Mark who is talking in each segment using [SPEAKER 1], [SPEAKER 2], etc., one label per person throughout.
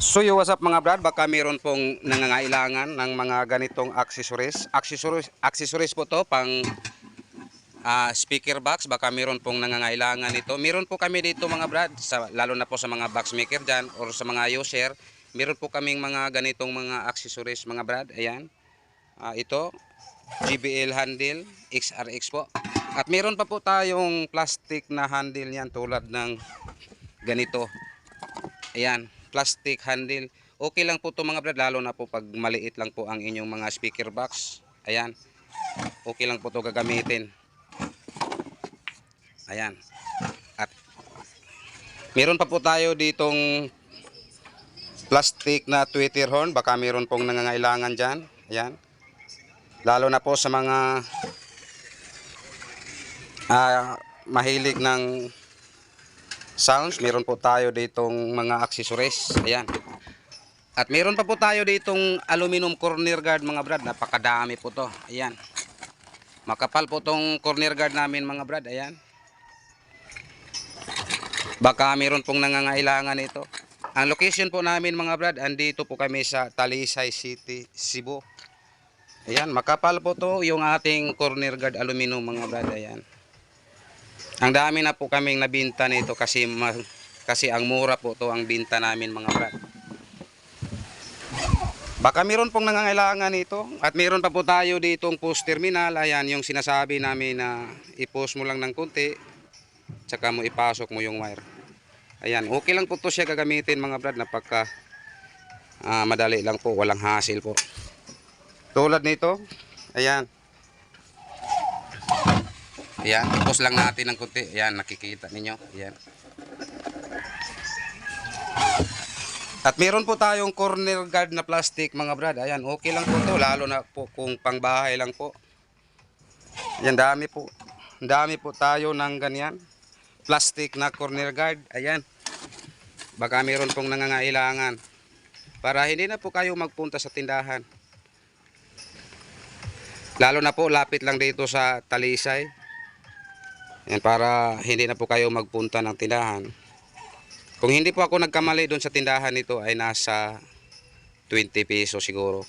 [SPEAKER 1] So yo, what's up mga brad? Baka meron pong nangangailangan ng mga ganitong accessories. Accessories, accessories po to pang ah, speaker box. Baka meron pong nangangailangan nito. Meron po kami dito mga brad, sa, lalo na po sa mga box maker dyan or sa mga user. Meron po kaming mga ganitong mga accessories mga brad. Ayan. Ah, ito, GBL handle, XRX po. At meron pa po tayong plastic na handle yan tulad ng ganito. Ayan, plastic handle. Okay lang po to mga brad, lalo na po pag maliit lang po ang inyong mga speaker box. Ayan, okay lang po to gagamitin. Ayan. At meron pa po tayo ditong plastic na tweeter horn. Baka meron pong nangangailangan dyan. Ayan. Lalo na po sa mga ah, mahilig ng sounds. Meron po tayo ditong mga accessories. Ayan. At meron pa po tayo ditong aluminum corner guard mga brad. Napakadami po to. Ayan. Makapal po tong corner guard namin mga brad. Ayan. Baka meron pong nangangailangan ito. Ang location po namin mga brad, andito po kami sa Talisay City, Cebu. Ayan, makapal po to yung ating corner guard aluminum mga brad. Ayan. Ang dami na po kaming nabinta nito kasi kasi ang mura po to ang binta namin mga brad. Baka meron pong nangangailangan nito at meron pa po tayo ditong post terminal. Ayan yung sinasabi namin na i-post mo lang ng konti tsaka mo ipasok mo yung wire. Ayan, okay lang po to siya gagamitin mga brad. Napaka ah, madali lang po, walang hassle po. Tulad nito, ayan. Ayan, i-post lang natin ng konti. Ayan, nakikita ninyo. Ayan. At meron po tayong corner guard na plastic mga brad. Ayan, okay lang po to. Lalo na po kung pangbahay lang po. Ayan, dami po. Dami po tayo ng ganyan. Plastic na corner guard. Ayan. Baka meron pong nangangailangan. Para hindi na po kayo magpunta sa tindahan. Lalo na po, lapit lang dito sa Talisay. Ayan, para hindi na po kayo magpunta ng tindahan. Kung hindi po ako nagkamali doon sa tindahan nito ay nasa 20 peso siguro.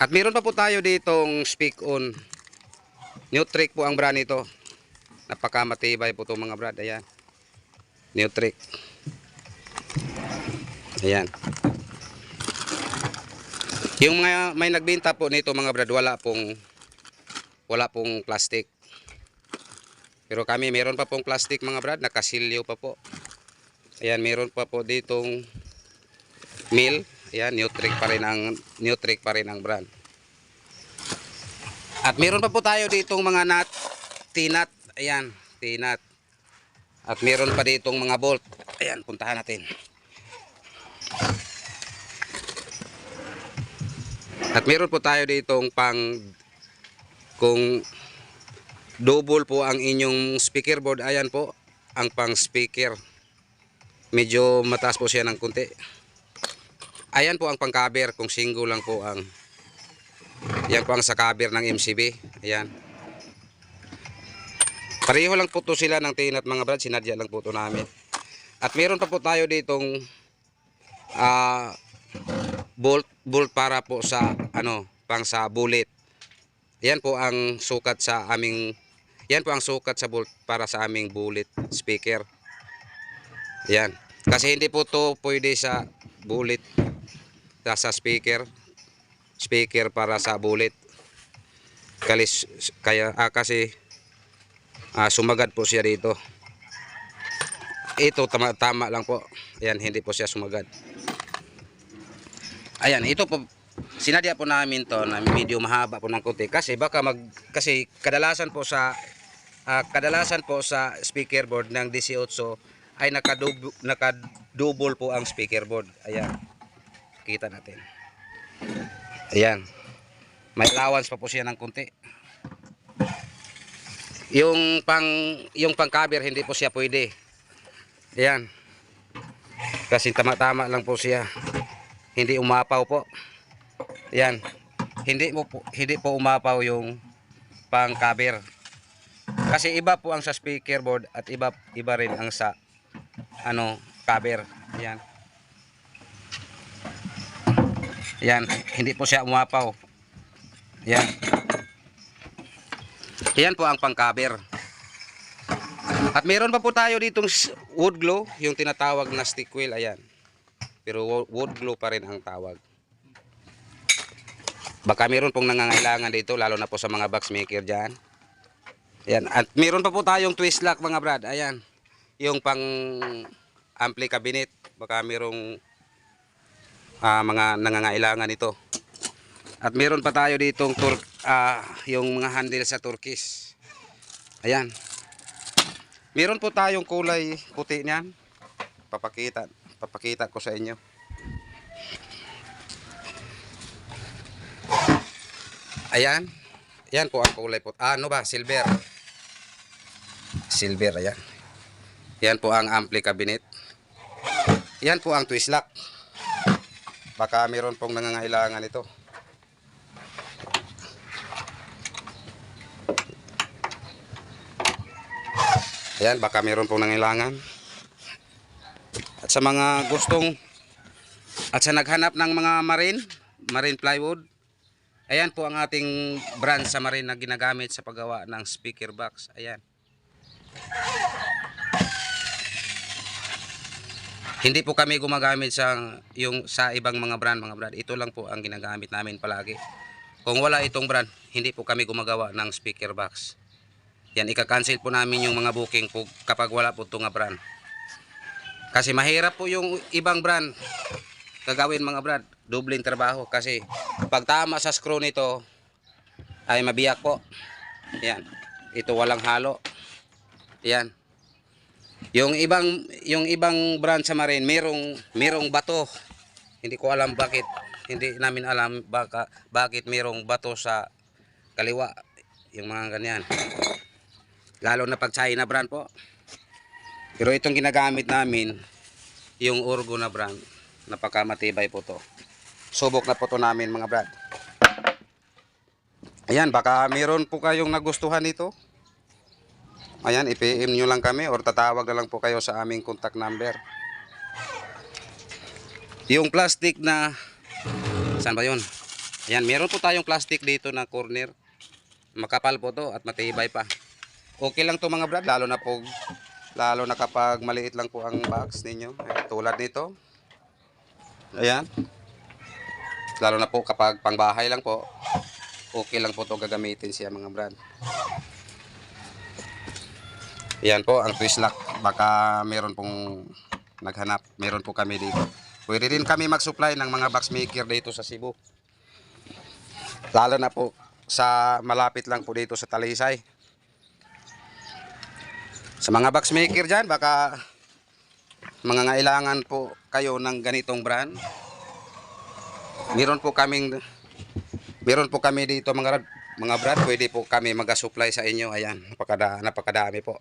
[SPEAKER 1] At meron pa po tayo ditong speak on. Nutric po ang brand nito. Napakamatibay po itong mga brad. Ayan. Nutric. Ayan. Yung mga may nagbenta po nito mga brad, wala pong wala pong plastic. Pero kami meron pa pong plastic mga brad, nakasilyo pa po. Ayan, meron pa po ditong meal. Ayan, Nutric pa rin ang Nutric pa rin ang brand. At meron pa po tayo ditong mga nut, tinat. Ayan, tinat. At meron pa ditong mga bolt. Ayan, puntahan natin. At meron po tayo ditong pang kung double po ang inyong speaker board, ayan po ang pang speaker. Medyo mataas po siya ng kunti. Ayan po ang pang cover kung single lang po ang yan po ang sa cover ng MCB. Ayan. Pareho lang po to sila ng tinat mga brad, sinadya lang po to namin. At meron pa po tayo ditong ah bolt bolt para po sa ano pang sa bullet. Yan po ang sukat sa aming yan po ang sukat sa bolt para sa aming bullet speaker. Yan. Kasi hindi po to pwede sa bullet sa, speaker. Speaker para sa bullet. Kalis, kaya ah, kasi ah, sumagad po siya dito. Ito tama, tama lang po. Ayan, hindi po siya sumagad. Ayan, ito po sinadya po namin to na medyo mahaba po ng konti kasi baka mag kasi kadalasan po sa ah, kadalasan po sa speaker board ng 18 ay nakadub, nakadouble po ang speaker board. Ayan. Kita natin. Ayan. May allowance pa po siya ng konti. Yung pang yung pang cover hindi po siya pwede. Ayan. Kasi tama-tama lang po siya. Hindi umapaw po. Ayan. Hindi mo po, hindi po umapaw yung pang cover. Kasi iba po ang sa speaker board at iba iba rin ang sa ano cover. Ayan. Ayan, hindi po siya umapaw. Ayan. Ayan po ang pang-cover. At meron pa po tayo ditong wood glow, yung tinatawag na stick wheel, ayan. Pero wo- wood glow pa rin ang tawag. Baka meron pong nangangailangan dito, lalo na po sa mga box maker dyan. Ayan. At meron pa po tayong twist lock mga brad, ayan. Yung pang ampli cabinet, baka merong ah, mga nangangailangan ito. At meron pa tayo ditong tur ah, yung mga handle sa turkis. Ayan. Meron po tayong kulay puti niyan. Papakita, papakita ko sa inyo. Ayan. Ayan po ang kulay puti. Ah, ano ba? Silver. Silver, ayan. Yan po ang ampli cabinet. Yan po ang twist lock. Baka meron pong nangangailangan ito. Ayan, baka meron pong nangailangan. At sa mga gustong at sa naghanap ng mga marine, marine plywood, ayan po ang ating brand sa marine na ginagamit sa paggawa ng speaker box. Ayan. Hindi po kami gumagamit sa yung sa ibang mga brand, mga brand. Ito lang po ang ginagamit namin palagi. Kung wala itong brand, hindi po kami gumagawa ng speaker box. Yan, ika-cancel po namin yung mga booking po kapag wala po itong brand. Kasi mahirap po yung ibang brand gagawin mga brand. Dobleng trabaho kasi pag tama sa screw nito ay mabiyak po. Yan. Ito walang halo. Yan. Yung ibang yung ibang brand sa Marine, merong merong bato. Hindi ko alam bakit. Hindi namin alam baka bakit merong bato sa kaliwa. Yung mga ganyan. Lalo na pag China brand po. Pero itong ginagamit namin, yung Urgo na brand, napakamatibay po to. Subok na po to namin mga brad. Ayan, baka meron po kayong nagustuhan nito. Ayan, i-PM nyo lang kami or tatawag na lang po kayo sa aming contact number. Yung plastic na, saan ba yun? Ayan, meron po tayong plastic dito na corner. Makapal po to at matibay pa. Okay lang to mga brad, lalo na po, lalo na kapag maliit lang po ang box ninyo. Tulad nito. Ayan. Lalo na po kapag pangbahay lang po, okay lang po to gagamitin siya mga brad. Yan po ang twist lock. Baka meron pong naghanap. Meron po kami dito. Pwede din kami mag-supply ng mga box maker dito sa Cebu. Lalo na po sa malapit lang po dito sa Talisay. Sa mga box maker dyan, baka mga ngailangan po kayo ng ganitong brand. Meron po kaming meron po kami dito mga rad- mga brand, pwede po kami mag-supply sa inyo. Ayan, napakada, napakadami po.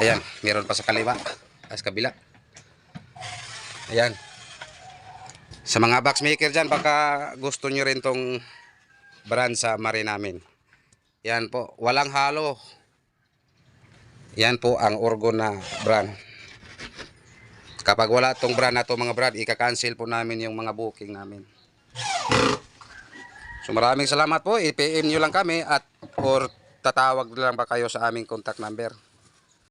[SPEAKER 1] Ayan, meron pa sa kaliwa, sa kabila. Ayan. Sa mga box maker dyan, baka gusto nyo rin tong brand sa mari namin. Yan po, walang halo. Yan po ang Orgo na brand. Kapag wala tong brand na to mga brand, ika-cancel po namin yung mga booking namin. So maraming salamat po. I-PM nyo lang kami at or tatawag lang ba kayo sa aming contact number.